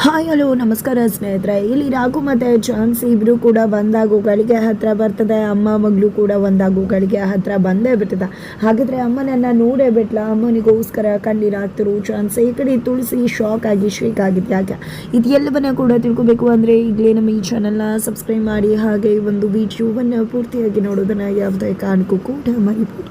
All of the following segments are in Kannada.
ಹಾಯ್, ಹಲೋ, ನಮಸ್ಕಾರ ಸ್ನೇಹಿತರೆ. ಇಲ್ಲಿ ರಾಘು ಮತ್ತು ಚಾನ್ಸ್ ಇಬ್ಬರು ಕೂಡ ಬಂದಾಗು ಗಳಿಗೆ ಹತ್ರ ಬರ್ತದೆ. ಅಮ್ಮ ಮಗಳು ಕೂಡ ಒಂದಾಗು ಗಳಿಗೆ ಹತ್ರ ಬಂದೇ ಬಿಟ್ಟಿದೆ ಹಾಗಿದ್ರೆ ಅಮ್ಮನನ್ನ ನೋಡೇ ಬಿಟ್ಲ. ಅಮ್ಮನಿಗೋಸ್ಕರ ಕಣ್ಣೀರು ಹಾಕ್ತಿರು. ಚಾನ್ಸ್ ಈ ಕಡೆ ತುಳಸಿ ಶಾಕ್ ಆಗಿ ಶೇಕ್ ಆಗಿದ್ದೆ ಯಾಕೆ ಇದು ಎಲ್ಲವನ್ನ ಕೂಡ ತಿಳ್ಕೊಬೇಕು ಅಂದರೆ ಈಗಲೇ ನಮ್ಮ ಈ ಚಾನಲ್ನ ಸಬ್ಸ್ಕ್ರೈಬ್ ಮಾಡಿ. ಹಾಗೆ ಈ ಒಂದು ವಿಡಿಯೋವನ್ನು ಪೂರ್ತಿಯಾಗಿ ನೋಡೋದನ್ನು ಯಾವುದೇ ಕಾರಣಕ್ಕೂ ಕೂಡ ಮರಿಬೋದು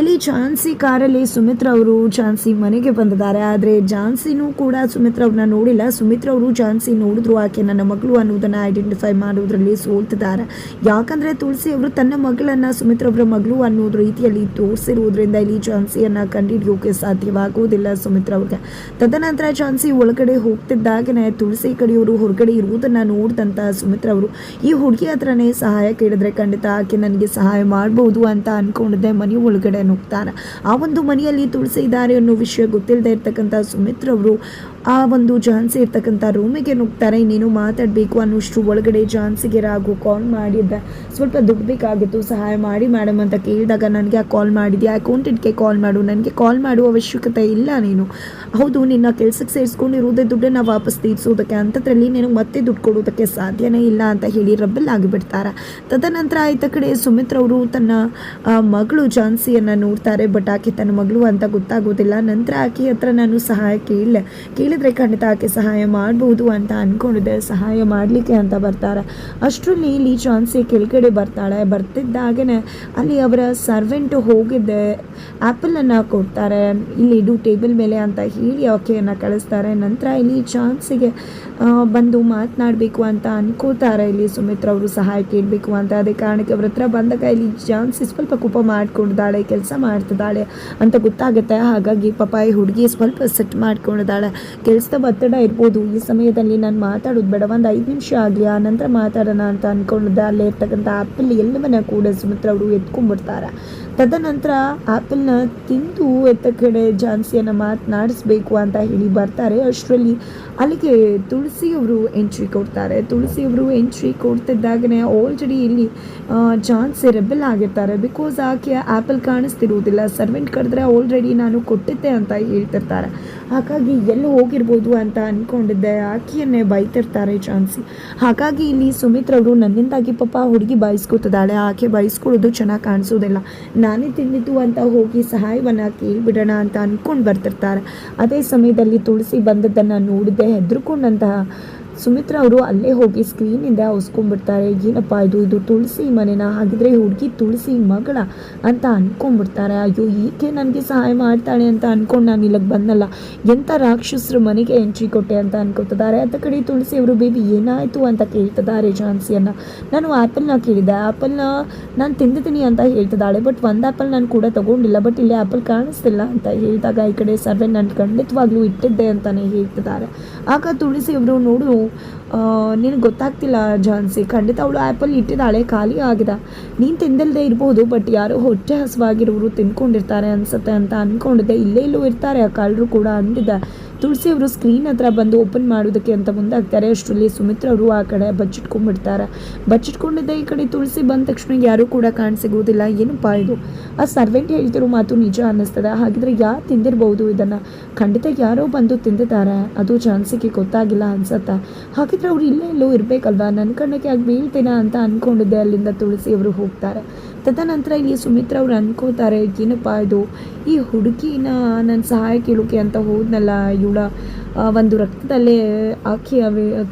ಇಲ್ಲಿ ಝಾನ್ಸಿ ಕಾರಲ್ಲಿ ಸುಮಿತ್ರ ಅವರು ಝಾನ್ಸಿ ಮನೆಗೆ ಬಂದಿದ್ದಾರೆ. ಆದರೆ ಝಾನ್ಸಿನೂ ಕೂಡ ಸುಮಿತ್ರ ಅವ್ರನ್ನ ನೋಡಿಲ್ಲ. ಸುಮಿತ್ರ ಅವರು ಝಾನ್ಸಿ ನೋಡಿದ್ರು. ಆಕೆ ನನ್ನ ಮಗಳು ಅನ್ನೋದನ್ನು ಐಡೆಂಟಿಫೈ ಮಾಡೋದ್ರಲ್ಲಿ ಸೋಲ್ತಿದ್ದಾರೆ. ಯಾಕಂದ್ರೆ ತುಳಸಿ ಅವರು ತನ್ನ ಮಗಳನ್ನ ಸುಮಿತ್ರ ಅವರ ಮಗಳು ಅನ್ನೋದು ರೀತಿಯಲ್ಲಿ ತೋರಿಸಿರುವುದರಿಂದ ಇಲ್ಲಿ ಝಾನ್ಸಿಯನ್ನು ಕಂಡುಹಿಡಿಯೋಕೆ ಸಾಧ್ಯವಾಗುವುದಿಲ್ಲ ಸುಮಿತ್ರ ಅವ್ರಿಗೆ. ತದನಂತರ ಝಾನ್ಸಿ ಒಳಗಡೆ ಹೋಗ್ತಿದ್ದಾಗನೇ ತುಳಸಿ ಕಡೆಯವರು ಹೊರಗಡೆ ಇರುವುದನ್ನು ನೋಡಿದಂಥ ಸುಮಿತ್ರ ಅವರು, ಈ ಹುಡುಗಿ ಹತ್ರನೇ ಸಹಾಯ ಕೇಳಿದ್ರೆ ಖಂಡಿತ ಆಕೆ ನನಗೆ ಸಹಾಯ ಮಾಡಬಹುದು ಅಂತ ಅನ್ಕೊಂಡಿದ್ದೆ. ಮನೆ ಒಳಗಡೆ ನುಗ್ತಾರೆ ಆ ಒಂದು ಮನೆಯಲ್ಲಿ ತುಳಸಿ ಇದ್ದಾರೆ ಅನ್ನೋ ವಿಷಯ ಗೊತ್ತಿಲ್ಲದೆ ಇರ್ತಕ್ಕಂಥ ಸುಮಿತ್ರ ಅವರು ಆ ಒಂದು ಜಾನ್ಸಿ ಇರ್ತಕ್ಕಂಥ ರೂಮಿಗೆ ನುಗ್ತಾರೆ, ಇನ್ನೇನು ಮಾತಾಡಬೇಕು ಅನ್ನೋಷ್ಟು ಒಳಗಡೆ ಜಾನ್ಸಿಗೆ ರಾಗು ಕಾಲ್ ಮಾಡಿದ್ದೆ. ಸ್ವಲ್ಪ ದುಡ್ಡು ಬೇಕಾಗಿತ್ತು ಸಹಾಯ ಮಾಡಿ ಮೇಡಮ್ ಅಂತ ಕೇಳಿದಾಗ ನನಗೆ ಆ ಕಾಲ್ ಮಾಡಿದ್ಯಾ? ಅಕೌಂಟೆಂಟ್ಗೆ ಕಾಲ್ ಮಾಡು, ನನಗೆ ಕಾಲ್ ಮಾಡುವ ಅವಶ್ಯಕತೆ ಇಲ್ಲ ನೀನು. ಹೌದು, ನಿನ್ನ ಕೆಲಸಕ್ಕೆ ಸೇರಿಸ್ಕೊಂಡಿರೋದೇ ದುಡ್ಡನ್ನು ವಾಪಸ್ ತೀರಿಸೋದಕ್ಕೆ, ಅಂಥದ್ರಲ್ಲಿ ನೀನು ಮತ್ತೆ ದುಡ್ಡು ಕೊಡೋದಕ್ಕೆ ಸಾಧ್ಯನೇ ಇಲ್ಲ ಅಂತ ಹೇಳಿ ರಬ್ಬಲ್ ಆಗಿಬಿಡ್ತಾರೆ. ತದನಂತರ ಆಯ್ತ ಕಡೆ ಸುಮಿತ್ರ ಅವರು ತನ್ನ ಮಗಳು ಝಾನ್ಸಿಯನ್ನು ನೋಡ್ತಾರೆ, ಬಟ್ ಆಕೆ ತನ್ನ ಮಗಳು ಅಂತ ಗೊತ್ತಾಗೋದಿಲ್ಲ. ನಂತರ ಆಕೆ ಹತ್ರ ನಾನು ಸಹಾಯ ಕೇಳಿದೆ ಕೇಳಿದ್ರೆ ಖಂಡಿತ ಆಕೆ ಸಹಾಯ ಮಾಡಬಹುದು ಅಂತ ಅಂದ್ಕೊಂಡಿದ್ದೆ ಸಹಾಯ ಮಾಡಲಿಕ್ಕೆ ಅಂತ ಬರ್ತಾರೆ. ಅಷ್ಟರಲ್ಲಿ ಇಲ್ಲಿ ಚಾನ್ಸಿ ಕೆಳಗಡೆ ಬರ್ತಾಳೆ. ಬರ್ತಿದ್ದಾಗೇ ಅಲ್ಲಿ ಅವರ ಸರ್ವೆಂಟ್ ಹೋಗಿದ್ದೆ ಆ್ಯಪಲನ್ನು ಕೊಡ್ತಾರೆ. ಇಲ್ಲಿ ಇಡು ಟೇಬಲ್ ಮೇಲೆ ಅಂತ ಹೇಳಿ ಆಕೆಯನ್ನು ಕಳಿಸ್ತಾರೆ. ನಂತರ ಇಲ್ಲಿ ಚಾನ್ಸಿಗೆ ಬಂದು ಮಾತನಾಡಬೇಕು ಅಂತ ಅನ್ಕೋತಾರೆ. ಇಲ್ಲಿ ಸುಮಿತ್ರ ಅವರು ಸಹಾಯ ಕೇಳಬೇಕು ಅಂತ. ಅದೇ ಕಾರಣಕ್ಕೆ ಅವ್ರ ಹತ್ರ ಬಂದಾಗ ಇಲ್ಲಿ ಚಾನ್ಸಿ ಸ್ವಲ್ಪ ಕೋಪ ಮಾಡ್ಕೊಂಡಿದ್ದಾಳೆ, ಕೆಲಸ ಮಾಡ್ತಿದ್ದಾಳೆ ಅಂತ ಗೊತ್ತಾಗುತ್ತೆ. ಹಾಗಾಗಿ ಪಪ್ಪಾಯಿ ಹುಡುಗಿ ಸ್ವಲ್ಪ ಸೆಟ್ ಮಾಡ್ಕೊಂಡಿದ್ದಾಳೆ. ಕೆಲಸದ ಒತ್ತಡ ಇರ್ಬೋದು. ಈ ಸಮಯದಲ್ಲಿ ನಾನು ಮಾತಾಡೋದು ಬೇಡ ಒಂದು ಐದು ನಿಮಿಷ ಆಗಲಿ, ಆ ನಂತರ ಮಾತಾಡೋಣ ಅಂತ ಅಂದ್ಕೊಂಡಿದ್ದೆ ಅಲ್ಲೇ ಇರ್ತಕ್ಕಂಥ ಆ್ಯಪಲ್ಲಿ ಎಲ್ಲವನ್ನ ಕೂಡ ಸುಮಿತ್ರ ಅವರು ಎತ್ಕೊಂಡ್ಬಿಡ್ತಾರೆ. ತದನಂತರ ಆ್ಯಪಲ್ನ ತಿಂದು ಎತ್ತ ಕಡೆ ಝಾನ್ಸಿಯನ್ನು ಮಾತನಾಡಿಸ್ಬೇಕು ಅಂತ ಹೇಳಿ ಬರ್ತಾರೆ. ಅಷ್ಟರಲ್ಲಿ ಅಲ್ಲಿಗೆ ತುಳಸಿಯವರು ಎಂಟ್ರಿ ಕೊಡ್ತಾರೆ. ತುಳಸಿಯವರು ಎಂಟ್ರಿ ಕೊಡ್ತಿದ್ದಾಗನೇ ಆಲ್ರೆಡಿ ಇಲ್ಲಿ ಝಾನ್ಸಿ ರೆಬೆಲ್ ಆಗಿರ್ತಾರೆ. ಬಿಕಾಸ್ ಆಕೆ ಆ್ಯಪಲ್ ಕಾಣಿಸ್ತಿರುವುದಿಲ್ಲ. ಸರ್ವೆಂಟ್ ಕರೆದ್ರೆ ಆಲ್ರೆಡಿ ನಾನು ಕೊಟ್ಟಿದ್ದೆ ಅಂತ ಹೇಳ್ತಿರ್ತಾರೆ. ಹಾಗಾಗಿ ಎಲ್ಲಿ ಹೋಗಿರ್ಬೋದು ಅಂತ ಅಂದ್ಕೊಂಡಿದ್ದೆ ಆಕೆಯನ್ನೇ ಬೈತಿರ್ತಾರೆ ಝಾನ್ಸಿ. ಹಾಗಾಗಿ ಇಲ್ಲಿ ಸುಮಿತ್ರವರು ನನ್ನಿಂದಾಗಿ ಪಾಪ ಹುಡುಗಿ ಬಯಸ್ಕೊತಿದ್ದಾಳೆ. ಆಕೆ ಬಯಸ್ಕೊಳ್ಳೋದು ಚೆನ್ನಾಗಿ ಕಾಣಿಸೋದಿಲ್ಲ. ನಾನೇ ತಿಂದಿದ್ದು ಅಂತ ಹೋಗಿ ಸಹಾಯವನ್ನು ಕೇಳಿಬಿಡೋಣ ಅಂತ ಅಂದ್ಕೊಂಡು ಬರ್ತಿರ್ತಾರೆ. ಅದೇ ಸಮಯದಲ್ಲಿ ತುಳಸಿ ಬಂದದ್ದನ್ನು ನೋಡದೆ ಹೆದರ್ಕೊಂಡಂತಹ ಸುಮಿತ್ರ ಅವರು ಅಲ್ಲೇ ಹೋಗಿ ಸ್ಕ್ರೀನಿಂದ ಹೊಸ್ಕೊಂಡ್ಬಿಡ್ತಾರೆ. ಏನಪ್ಪ ಇದು? ಇದು ತುಳಸಿ ಮನೆನ? ಹಾಗಿದ್ರೆ ಹುಡುಗಿ ತುಳಸಿ ಮಗಳ ಅಂತ ಅನ್ಕೊಂಡ್ಬಿಡ್ತಾರೆ. ಅಯ್ಯೋ, ಈಕೆ ನನಗೆ ಸಹಾಯ ಮಾಡ್ತಾಳೆ ಅಂತ ಅನ್ಕೊಂಡು ನಾನು ಇಲ್ಲಿಗೆ ಬಂದಲ್ಲ ಎಂಥ ರಾಕ್ಷಸರು ಮನೆಗೆ ಎಂಟ್ರಿ ಕೊಟ್ಟೆ ಅಂತ ಅನ್ಕೋತಿದ್ದಾರೆ. ಅತ್ತ ಕಡೆ ತುಳಸಿ ಅವರು, ಬೇಬಿ, ಏನಾಯಿತು ಅಂತ ಕೇಳ್ತಿದ್ದಾರೆ ಝಾನ್ಸಿಯನ್ನು? ನಾನು ಆ್ಯಪಲ್ನ ಕೇಳಿದೆ. ಆ್ಯಪಲ್ನ ನಾನು ತಿಂದಿದ್ದೀನಿ ಅಂತ ಹೇಳ್ತಿದ್ದಾಳೆ. ಬಟ್ ಒಂದು ಆ್ಯಪಲ್ ನಾನು ಕೂಡ ತಗೊಂಡಿಲ್ಲ. ಬಟ್ ಇಲ್ಲಿ ಆ್ಯಪಲ್ ಕಾಣಿಸ್ತಿಲ್ಲ ಅಂತ ಹೇಳಿದಾಗ ಈ ಕಡೆ ಸರ್ವೆ ನಾನು ಖಂಡಿತವಾಗ್ಲೂ ಇಟ್ಟಿದ್ದೆ ಅಂತಲೇ ಹೇಳ್ತಿದ್ದಾರೆ. ಆಗ ತುಳಸಿ ಅವರು, ನೋಡು ನಿನಗೆ ಗೊತ್ತಾಗ್ತಿಲ್ಲ ಝಾನ್ಸಿ ಖಂಡಿತ ಅವಳು ಆ್ಯಪಲ್ ಇಟ್ಟಿದ್ದಾಳೆ ಖಾಲಿ ಆಗಿದೆ. ನೀನು ತಿಂದಿಲ್ಲದೆ ಇರ್ಬೋದು, ಬಟ್ ಯಾರೋ ಹೊಟ್ಟೆ ಹಸುವಾಗಿರೋರು ತಿನ್ಕೊಂಡಿರ್ತಾರೆ ಅನ್ಸುತ್ತೆ ಅಂತ ಅಂದ್ಕೊಂಡಿದ್ದೆ ಇಲ್ಲೇ ಇಲ್ಲೂ ಇರ್ತಾರೆ, ಆ ಕಳ್ಳರು ಕೂಡ ಅಂದಿದ್ದೆ. ತುಳಸಿ ಅವರು ಸ್ಕ್ರೀನ್ ಹತ್ರ ಬಂದು ಓಪನ್ ಮಾಡೋದಕ್ಕೆ ಅಂತ ಮುಂದಾಗ್ತಾರೆ. ಅಷ್ಟರಲ್ಲಿ ಸುಮಿತ್ರ ಅವರು ಆ ಕಡೆ ಬಚ್ಚಿಟ್ಕೊಂಡ್ಬಿಡ್ತಾರೆ. ಬಚ್ಚಿಟ್ಕೊಂಡಿದ್ದ ಈ ಕಡೆ ತುಳಸಿ ಬಂದ ತಕ್ಷಣ ಯಾರೂ ಕೂಡ ಕಾಣಸಿಗೋದಿಲ್ಲ ಏನಪ್ಪ ಇದು? ಆ ಸರ್ವೆಂಟ್ ಹೇಳ್ತಿರೋ ಮಾತು ನಿಜ ಅನ್ನಿಸ್ತದೆ. ಹಾಗಿದ್ರೆ ಯಾರು ತಿಂದಿರ್ಬೋದು ಇದನ್ನು? ಖಂಡಿತ ಯಾರೋ ಬಂದು ತಿಂದಿದ್ದಾರೆ. ಅದು ಚಾನ್ಸಿಗೆ ಗೊತ್ತಾಗಿಲ್ಲ ಅನ್ಸತ್ತೆ. ಹಾಗಿದ್ರೆ ಅವ್ರು ಇಲ್ಲೇ ಎಲ್ಲೋ ಇರಬೇಕಲ್ವಾ? ನನ್ನ ಕಣ್ಣಕ್ಕೆ ಆಗಿ ಬೀಳ್ತೀನ ಅಂತ ಅಂದ್ಕೊಂಡಿದ್ದೆ ಅಲ್ಲಿಂದ ತುಳಸಿ ಅವರು ಹೋಗ್ತಾರೆ. ತದನಂತರ ಇಲ್ಲಿ ಸುಮಿತ್ರ ಅವ್ರು ಅನ್ಕೋತಾರೆ, ಏನಪ್ಪ ಇದು? ಈ ಹುಡುಗಿನ ನನ್ನ ಸಹಾಯ ಕೇಳೋಕೆ ಅಂತ ಹೋದ್ನಲ್ಲ ಇವಳ ಒಂದು ರಕ್ತದಲ್ಲೇ ಆಕೆಯ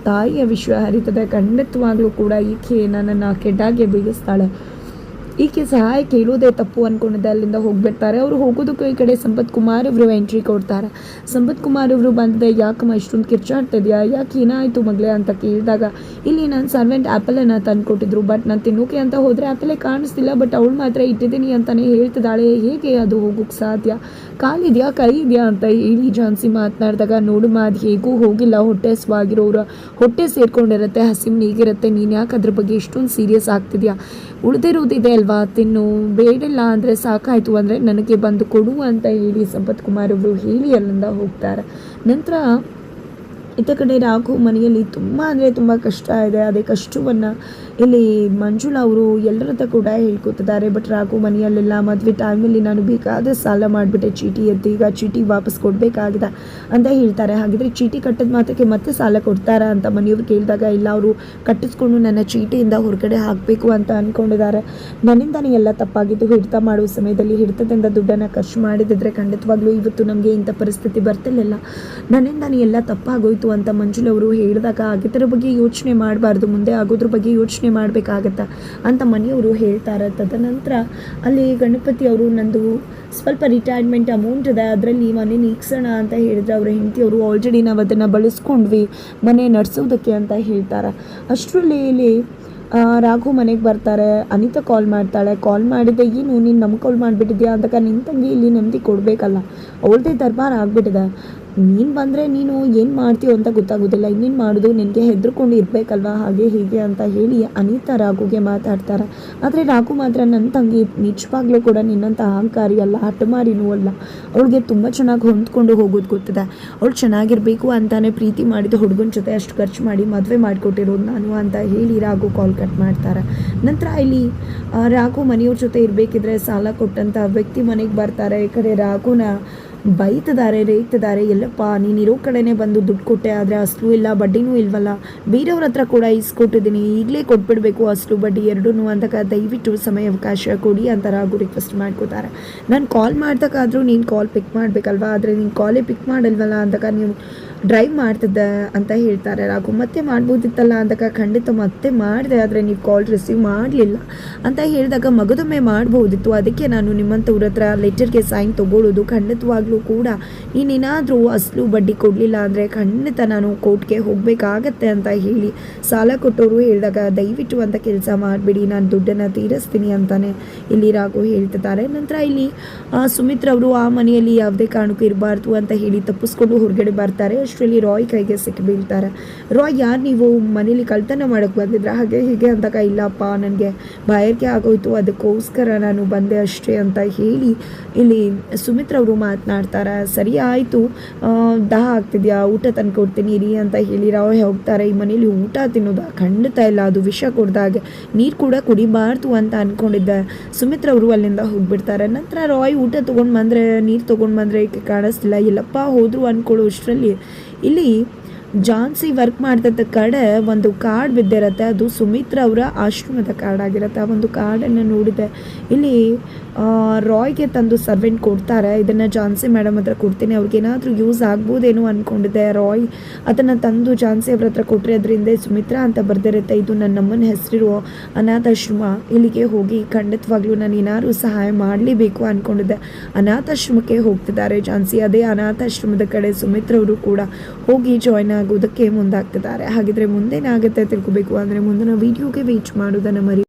ತಾಯಿಯ ವಿಶ್ವ ಹರಿತದೆ ಖಂಡಿತವಾಗ್ಲೂ ಕೂಡ ಈಕೆ ನನ್ನನ್ನು ಕೆಟ್ಟಾಗೆ ಬೀಳಿಸ್ತಾಳೆ ಈಕೆ ಸಹಾಯ ಕೇಳೋದೇ ತಪ್ಪು ಅಂದ್ಕೊಂಡಿದ್ದೆ ಅಲ್ಲಿಂದ ಹೋಗ್ಬಿಡ್ತಾರೆ. ಅವರು ಹೋಗೋದಕ್ಕೂ ಈ ಕಡೆ ಸಂಪತ್ ಕುಮಾರ್ ಇವರು ಎಂಟ್ರಿ ಕೊಡ್ತಾರೆ. ಸಂಪತ್ ಕುಮಾರ್ ಇವರು ಬಂದಿದೆ, ಯಾಕಮ್ಮ ಇಷ್ಟೊಂದು ಕಿರ್ಚಾಡ್ತಿದ್ಯಾ ಯಾಕೆ ಏನಾಯಿತು ಮಗಳೇ? ಅಂತ ಕೇಳಿದಾಗ, ಇಲ್ಲಿ ನನ್ನ ಸರ್ವೆಂಟ್ ಆ್ಯಪಲನ್ನು ತಂದು ಕೊಟ್ಟಿದ್ರು ಬಟ್ ನಾನು ತಿನ್ನೋಕೆ ಅಂತ ಹೋದರೆ ಆ್ಯಪಲೇ ಕಾಣಿಸ್ತಿಲ್ಲ ಬಟ್ ಅವಳು ಮಾತ್ರ ಇಟ್ಟಿದ್ದೀನಿ ಅಂತಲೇ ಹೇಳ್ತಿದ್ದಾಳೆ. ಹೇಗೆ ಅದು ಹೋಗೋಕ್ಕೆ ಸಾಧ್ಯ? ಕಾಲಿದೆಯಾ ಕೈ ಇದೆಯಾ ಅಂತ ಹೇಳಿ ಜಾನ್ಸಿ ಮಾತನಾಡಿದಾಗ, ನೋಡು ಮಾದ್ ಹೇಗೂ ಹೋಗಿಲ್ಲ. ಹೊಟ್ಟೆ ಹಸುವಾಗಿರೋರ, ಹೊಟ್ಟೆ ಸೇರ್ಕೊಂಡಿರುತ್ತೆ, ಹಸಿಮ್ ನೀಗಿರುತ್ತೆ ನೀನು ಯಾಕೆ ಅದ್ರ ಬಗ್ಗೆ ಇಷ್ಟೊಂದು ಸೀರಿಯಸ್ ಆಗ್ತಿದ್ಯಾ? ಉಳಿದಿರೋದಿದೆ ಅಲ್ವಾ? ತಿನ್ನು, ಬೇಡಿಲ್ಲ ಅಂದರೆ ಸಾಕಾಯಿತು ಅಂದರೆ ನನಗೆ ಬಂದು ಕೊಡು ಅಂತ ಹೇಳಿ ಸಂಪತ್ ಕುಮಾರ್ ಒಬ್ಬರು ಹೇಳಿ ಅಲ್ಲಿಂದ ಹೋಗ್ತಾರೆ. ನಂತರ ಇತ್ತ ಕಡೆ ರಾಘು ಮನೆಯಲ್ಲಿ ತುಂಬ ಅಂದರೆ ತುಂಬ ಕಷ್ಟ ಇದೆ. ಅದೇ ಕಷ್ಟವನ್ನು ಇಲ್ಲಿ ಮಂಜುಳಾ ಅವರು ಎಲ್ಲರ ಹತ್ರ ಕೂಡ ಹೇಳ್ಕೊತಿದ್ದಾರೆ ಬಟ್ ರಾಘು ಮನೆಯಲ್ಲೆಲ್ಲ ಮದುವೆ ಟೈಮಲ್ಲಿ ನಾನು ಬೇಕಾದ ಸಾಲ ಮಾಡಿಬಿಟ್ಟೆ. ಚೀಟಿ ಎದ್ದು ಈಗ ಚೀಟಿ ವಾಪಸ್ ಕೊಡಬೇಕಾಗಿದೆ ಅಂತ ಹೇಳ್ತಾರೆ. ಹಾಗಿದ್ರೆ ಚೀಟಿ ಕಟ್ಟಿದ ಮಾತ್ರಕ್ಕೆ ಮತ್ತೆ ಸಾಲ ಕೊಡ್ತಾರಾ ಅಂತ ಮನೆಯವ್ರು ಕೇಳಿದಾಗ, ಇಲ್ಲ ಅವರು ಕಟ್ಟಿಸ್ಕೊಂಡು ನನ್ನ ಚೀಟಿಯಿಂದ ಹೊರಗಡೆ ಹಾಕಬೇಕು ಅಂತ ಅಂದ್ಕೊಂಡಿದ್ದಾರೆ ನನ್ನಿಂದನೇ ಎಲ್ಲ ತಪ್ಪಾಗಿದ್ದು ಹಿಡಿತ ಮಾಡುವ ಸಮಯದಲ್ಲಿ ಹಿಡಿತದಿಂದ ದುಡ್ಡನ್ನು ಖರ್ಚು ಮಾಡಿದಿದ್ರೆ ಖಂಡಿತವಾಗ್ಲೂ ಇವತ್ತು ನಮಗೆ ಇಂಥ ಪರಿಸ್ಥಿತಿ ಬರ್ತಿರ್ಲಿಲ್ಲ. ನನ್ನಿಂದನೇ ಎಲ್ಲ ತಪ್ಪಾಗೋಯ್ತು. ಅಂತ ಮಂಜುಳ ಅವರು ಹೇಳಿದಾಗ ಆಗಿದ್ದರ ಬಗ್ಗೆ ಯೋಚನೆ ಮಾಡಬಾರ್ದು, ಮುಂದೆ ಆಗೋದ್ರ ಬಗ್ಗೆ ಯೋಚನೆ ಮಾಡಬೇಕಾಗತ್ತಾ? ಅಂತ ಮನೆಯವರು ಹೇಳ್ತಾರೆ. ತದನಂತರ ಅಲ್ಲಿ ಗಣಪತಿ ಅವರು, ನಂದು ಸ್ವಲ್ಪ ರಿಟೈರ್ಮೆಂಟ್ ಅಮೌಂಟ್ ಇದೆ, ಅದರಲ್ಲಿ ಮನೆ ನೀಗ್ಸೋಣ ಅಂತ ಹೇಳಿದ್ರೆ. ಅವ್ರ ಹೆಂಡತಿಯವರು ಆಲ್ರೆಡಿ ನಾವು ಅದನ್ನು ಬಳಸ್ಕೊಂಡ್ವಿ, ಮನೆ ನಡೆಸೋದಕ್ಕೆ ಅಂತ ಹೇಳ್ತಾರೆ. ಅಷ್ಟರಲ್ಲಿ ಇಲ್ಲಿ ರಾಘು ಮನೆಗೆ ಬರ್ತಾರೆ. ಅನಿತಾ ಕಾಲ್ ಮಾಡ್ತಾಳೆ. ಕಾಲ್ ಮಾಡಿದೆ, ಏನು, ನೀನು ನಮ್ಮ ಕಾಲ್ ಮಾಡಿಬಿಟ್ಟಿದ್ಯಾ? ಅಂತ ನಿನ್ನ ಇಲ್ಲಿ ನೆಮ್ಮದಿ ಕೊಡಬೇಕಲ್ಲ. ಅವಳದೇ ದರ್ಬಾರ್ ಆಗಿಬಿಟ್ಟಿದೆ. ನೀನು ಬಂದರೆ ನೀನು ಏನು ಮಾಡ್ತೀಯೋ ಅಂತ ಗೊತ್ತಾಗೋದಿಲ್ಲ. ಇನ್ನೇನು ಮಾಡೋದು? ನಿನಗೆ ಹೆದರ್ಕೊಂಡು ಇರಬೇಕಲ್ವಾ? ಹಾಗೆ ಹೀಗೆ ಅಂತ ಹೇಳಿ ಅನಿತಾ ರಾಘುಗೆ ಮಾತಾಡ್ತಾರೆ. ಆದರೆ ರಾಘು ಮಾತ್ರ ನನ್ನ ತಂಗಿ ನಿಜವಾಗ್ಲೂ ಕೂಡ ನಿನ್ನಂಥ ಅಹಂಕಾರಿ ಅಲ್ಲ, ಹಠಮಾರಿನೂ ಅಲ್ಲ. ಅವಳಿಗೆ ತುಂಬ ಚೆನ್ನಾಗಿ ಹೊಂದ್ಕೊಂಡು ಹೋಗೋದು ಗೊತ್ತಿದೆ. ಅವಳು ಚೆನ್ನಾಗಿರಬೇಕು ಅಂತಾನೆ ಪ್ರೀತಿ ಮಾಡಿದ ಹುಡುಗನ ಜೊತೆ ಅಷ್ಟು ಖರ್ಚು ಮಾಡಿ ಮದುವೆ ಮಾಡಿಕೊಟ್ಟಿರೋದು ನಾನು ಅಂತ ಹೇಳಿ ರಾಘು ಕಾಲ್ ಕಟ್ ಮಾಡ್ತಾರೆ. ನಂತರ ಇಲ್ಲಿ ರಾಘು ಮನೆಯವ್ರ ಜೊತೆ ಇರಬೇಕಿದ್ರೆ ಸಾಲ ಕೊಟ್ಟಂಥ ವ್ಯಕ್ತಿ ಮನೆಗೆ ಬರ್ತಾರೆ. ಈ ಕಡೆ ರಾಘುನ ಬೈತಿದ್ದಾರೆ, ರೇಗ್ತಿದ್ದಾರೆ, ಎಲ್ಲಪ್ಪ, ನೀನು ಇರೋ ಕಡೆನೇ ಬಂದು ದುಡ್ಡು ಕೊಟ್ಟೆ, ಆದರೆ ಅಸಲು ಇಲ್ಲ, ಬಡ್ಡಿನೂ ಇಲ್ವಲ್ಲ. ಬೇರೆಯವ್ರ ಹತ್ರ ಕೂಡ ಇಸ್ಕೊಟ್ಟಿದ್ದೀನಿ ಈಗಲೇ ಕೊಟ್ಬಿಡ್ಬೇಕು ಅಸಲು, ಬಡ್ಡಿ ಎರಡೂ ಅಂತಕ ದಯವಿಟ್ಟು ಸಮಯ ಅವಕಾಶ ಕೊಡಿ ಅಂತ ರಾಘು ರಿಕ್ವೆಸ್ಟ್ ಮಾಡ್ಕೋತಾರೆ. ನಾನು ಕಾಲ್ ಮಾಡ್ದಕ್ಕಾದ್ರೂ ನೀನು ಕಾಲ್ ಪಿಕ್ ಮಾಡಬೇಕಲ್ವಾ? ಆದರೆ ನೀನು ಕಾಲೇ ಪಿಕ್ ಮಾಡಲ್ವಲ್ಲ ಅಂತಕ ನೀವು ಡ್ರೈವ್ ಮಾಡ್ತಿದ್ದೆ ಅಂತ ಹೇಳ್ತಾರೆ ರಾಘು. ಮತ್ತೆ ಮಾಡ್ಬೋದಿತ್ತಲ್ಲ ಅಂತಕ ಖಂಡಿತ ಮತ್ತೆ ಮಾಡಿದೆ, ಆದರೆ ನೀವು ಕಾಲ್ ರಿಸೀವ್ ಮಾಡಲಿಲ್ಲ ಅಂತ ಹೇಳಿದಾಗ ಮಗದೊಮ್ಮೆ ಮಾಡ್ಬೋದಿತ್ತು. ಅದಕ್ಕೆ ನಾನು ನಿಮ್ಮಂಥವ್ರ ಹತ್ರ ಲೆಟರ್ಗೆ ಸೈನ್ ತೊಗೊಳ್ಳೋದು ಖಂಡಿತವಾಗ್ಲೂ ಕೂಡ ನೀನೇನಾದರೂ ಅಸಲು ಬಡ್ಡಿ ಕೊಡಲಿಲ್ಲ ಅಂದರೆ ಖಂಡಿತ ನಾನು ಕೋರ್ಟ್ಗೆ ಹೋಗಬೇಕಾಗತ್ತೆ ಅಂತ ಹೇಳಿ ಸಾಲ ಕೊಟ್ಟವರು ಹೇಳಿದಾಗ ದಯವಿಟ್ಟು ಅಂತ ಕೆಲಸ ಮಾಡಿಬಿಡಿ, ನಾನು ದುಡ್ಡನ್ನು ತೀರಿಸ್ತೀನಿ ಅಂತಾನೆ ಇಲ್ಲಿ ರಾಘು ಹೇಳ್ತಿದ್ದಾರೆ. ನಂತರ ಇಲ್ಲಿ ಸುಮಿತ್ರ ಅವರು, ಆ ಮನೆಯಲ್ಲಿ ಯಾವುದೇ ಕಾರಣಕ್ಕೂ ಇರಬಾರ್ದು ಅಂತ ಹೇಳಿ ತಪ್ಪಿಸ್ಕೊಂಡು ಹೊರಗಡೆ ಬರ್ತಾರೆ. ಅಷ್ಟರಲ್ಲಿ ರಾಯ್ ಕೈಗೆ ಸಿಕ್ಕಿ ಬೀಳ್ತಾರೆ. ರಾಯ್, ಯಾರು ನೀವು? ಮನೇಲಿ ಕಳ್ತನ ಮಾಡೋಕ್ಕೆ ಬಂದಿದ್ರ? ಹಾಗೆ ಹೀಗೆ ಅಂದಾಗ ಇಲ್ಲಪ್ಪ, ನನಗೆ ಬಾಯರ್ಕೆ ಆಗೋಯ್ತು, ಅದಕ್ಕೋಸ್ಕರ ನಾನು ಬಂದೆ ಅಷ್ಟೇ ಅಂತ ಹೇಳಿ ಇಲ್ಲಿ ಸುಮಿತ್ರ ಅವರು ಮಾತನಾಡ್ತಾರೆ ಸರಿ ಆಯಿತು. ದಾಹ ಆಗ್ತಿದ್ಯಾ? ಊಟ ತಂದು ಕೊಡ್ತೀನಿ, ಇರಿ ಅಂತ ಹೇಳಿ ರಾಯ್ ಹೋಗ್ತಾರೆ. ಈ ಮನೇಲಿ ಊಟ ತಿನ್ನೋದು ಖಂಡಿತ ಇಲ್ಲ, ಅದು ವಿಷ ಕೊಡ್ದಾಗ ನೀರು ಕೂಡ ಕುಡಿಬಾರ್ದು ಅಂತ ಅಂದ್ಕೊಂಡಿದ್ದೆ ಸುಮಿತ್ರ ಅವರು ಅಲ್ಲಿಂದ ಹೋಗ್ಬಿಡ್ತಾರೆ. ನಂತರ ರಾಯ್ ಊಟ ತೊಗೊಂಡು ಬಂದರೆ, ನೀರು ತೊಗೊಂಡು ಬಂದರೆ ಕಾಣಿಸ್ತಿಲ್ಲ? ಎಲ್ಲಪ್ಪ ಹೋದರು ಅಂದ್ಕೊಳ್ಳೋ ಅಷ್ಟರಲ್ಲಿ ಇಲ್ಲಿ ಜಾನ್ಸಿ ವರ್ಕ್ ಮಾಡ್ತಿದ್ದ ಕಡೆ ಒಂದು ಕಾರ್ಡ್ ಬಿದ್ದಿರತ್ತೆ. ಅದು ಸುಮಿತ್ರ ಅವರ ಆಶ್ರಮದ ಕಾರ್ಡ್ ಆಗಿರುತ್ತೆ. ಆ ಒಂದು ಕಾರ್ಡನ್ನು ನೋಡಿದೆ. ಇಲ್ಲಿ ರಾಯ್ಗೆ ತಂದು ಸರ್ವೆಂಟ್ ಕೊಡ್ತಾರೆ. ಇದನ್ನು ಜಾನ್ಸಿ ಮೇಡಮ್ ಹತ್ರ ಕೊಡ್ತೀನಿ. ಅವ್ರಿಗೆ ಏನಾದರೂ ಯೂಸ್ ಆಗ್ಬೋದೇನೋ ಅಂದ್ಕೊಂಡಿದ್ದೆ ರಾಯ್. ಅದನ್ನು ತಂದು ಜಾನ್ಸಿ ಅವ್ರ ಹತ್ರ ಕೊಟ್ಟರೆ ಅದರಿಂದ ಸುಮಿತ್ರ ಅಂತ ಬರ್ದಿರುತ್ತೆ. ಇದು ನನ್ನ ನಮ್ಮನ ಹೆಸರಿರೋ ಅನಾಥಾಶ್ರಮ. ಇಲ್ಲಿಗೆ ಹೋಗಿ ಖಂಡಿತವಾಗ್ಲೂ ನಾನು ಏನಾದರೂ ಸಹಾಯ ಮಾಡಲೇಬೇಕು ಅಂದ್ಕೊಂಡಿದ್ದೆ ಅನಾಥಾಶ್ರಮಕ್ಕೆ ಹೋಗ್ತಿದ್ದಾರೆ ಜಾನ್ಸಿ. ಅದೇ ಅನಾಥಾಶ್ರಮದ ಕಡೆ ಸುಮಿತ್ರ ಅವರು ಕೂಡ ಹೋಗಿ ಜಾಯ್ನ್ ಆಗೋದಕ್ಕೆ ಮುಂದಾಗ್ತಿದ್ದಾರೆ. ಹಾಗಿದ್ರೆ ಮುಂದೇನಾಗುತ್ತೆ ತಿಳ್ಕೊಬೇಕು. ಅಂದ್ರೆ ಮುಂದಿನ ವೀಡಿಯೋಗೆ ವೇಟ್ ಮಾಡೋದನ್ನು ಮರಿ